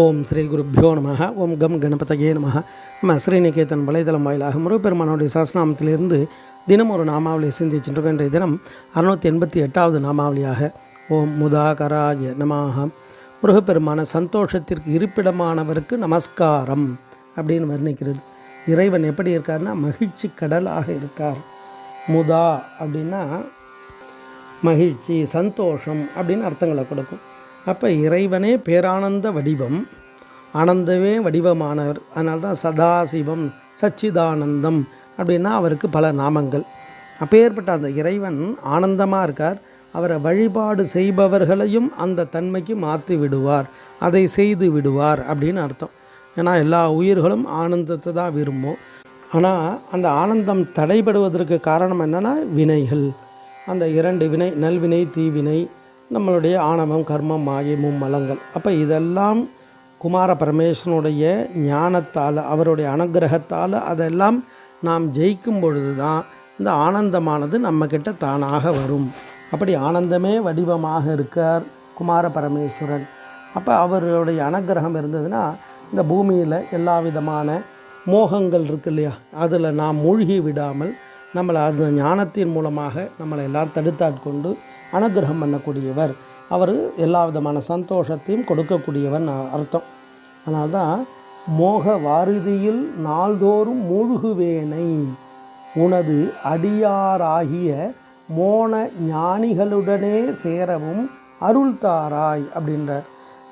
ஓம் ஸ்ரீ குருப்பியோ நம ஓம் கம் கணபதகே நம நம்ம ஸ்ரீநிகேதன் வலைதளம் வாயிலாக முருகப்பெருமானுடைய சாஸ்திரநாமத்திலிருந்து தினம் ஒரு நாமாவளி சிந்திச்சுட்டு இன்றைய தினம் அறுநூற்றி எண்பத்தி எட்டாவது நாமாவளியாக ஓம் முதாகராய நமாக முருகப்பெருமான சந்தோஷத்திற்கு இருப்பிடமானவருக்கு நமஸ்காரம் அப்படின்னு வர்ணிக்கிறது. இறைவன் எப்படி இருக்கார்னா மகிழ்ச்சி கடலாக இருக்கார். முதா அப்படின்னா மகிழ்ச்சி சந்தோஷம் அப்படின்னு அர்த்தங்களை கொடுக்கும். அப்போ இறைவனே பேரானந்த வடிவம் ஆனந்தமே வடிவமானவர். அதனால தான் சதாசிவம் சச்சிதானந்தம் அப்படின்னா அவருக்கு பல நாமங்கள். அப்பேற்பட்ட அந்த இறைவன் ஆனந்தமாக இருக்கார். அவரை வழிபாடு செய்பவர்களையும் அந்த தன்மைக்கு மாற்றி விடுவார். அதை செய்து விடுவார் அப்படின்னு அர்த்தம். ஏன்னா எல்லா உயிர்களும் ஆனந்தத்தை தான் விரும்பும். ஆனால் அந்த ஆனந்தம் தடைபடுவதற்கு காரணம் என்னென்னா வினைகள். அந்த இரண்டு வினை நல்வினை தீவினை நம்மளுடைய ஆணவம் கர்மம் மாயை மும்மலங்கள் அப்போ இதெல்லாம் குமார பரமேஸ்வனுடைய ஞானத்தால் அவருடைய அனுகிரகத்தால் அதெல்லாம் நாம் ஜெயிக்கும் பொழுது தான் இந்த ஆனந்தமானது நம்மக்கிட்ட தானாக வரும். அப்படி ஆனந்தமே வடிவமாக இருக்கார் குமார பரமேஸ்வரன். அப்போ அவருடைய அனுகிரகம் இருந்ததுன்னா இந்த பூமியில் எல்லா விதமான மோகங்கள் இருக்கு இல்லையா? அதில் நாம் மூழ்கி விடாமல் நம்மளை அந்த ஞானத்தின் மூலமாக நம்மளை எல்லாம் தடுத்தாட்கொண்டு அனுகிரகம் பண்ணக்கூடியவர். அவர் எல்லா விதமான சந்தோஷத்தையும் கொடுக்கக்கூடியவர் அர்த்தம். அதனால்தான் மோக வாரிதியில் நாள்தோறும் மூழ்குவேனை. உனது அடியாராகிய மோன ஞானிகளுடனே சேரவும் அருள் தாராய் அப்படின்றார்.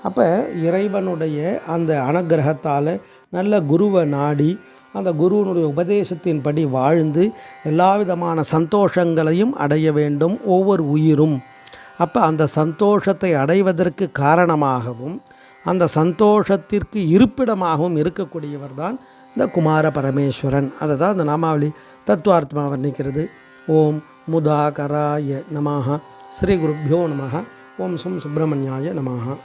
அப்போ இறைவனுடைய அந்த அனுகிரகத்தால் நல்ல குருவை நாடி அந்த குருவினுடைய உபதேசத்தின்படி வாழ்ந்து எல்லா விதமான சந்தோஷங்களையும் அடைய வேண்டும் ஒவ்வொரு உயிரும். அப்போ அந்த சந்தோஷத்தை அடைவதற்கு காரணமாகவும் அந்த சந்தோஷத்திற்கு இருப்பிடமாகவும் இருக்கக்கூடியவர் தான் இந்த குமார பரமேஸ்வரன். அதை தான் அந்த நாமாவளி தத்துவார்த்தமாக வர்ணிக்கிறது. ஓம் முதாகராய நமாக ஸ்ரீ குருப்பியோ நமக ஓம் சும் சுப்பிரமணியாய நமாக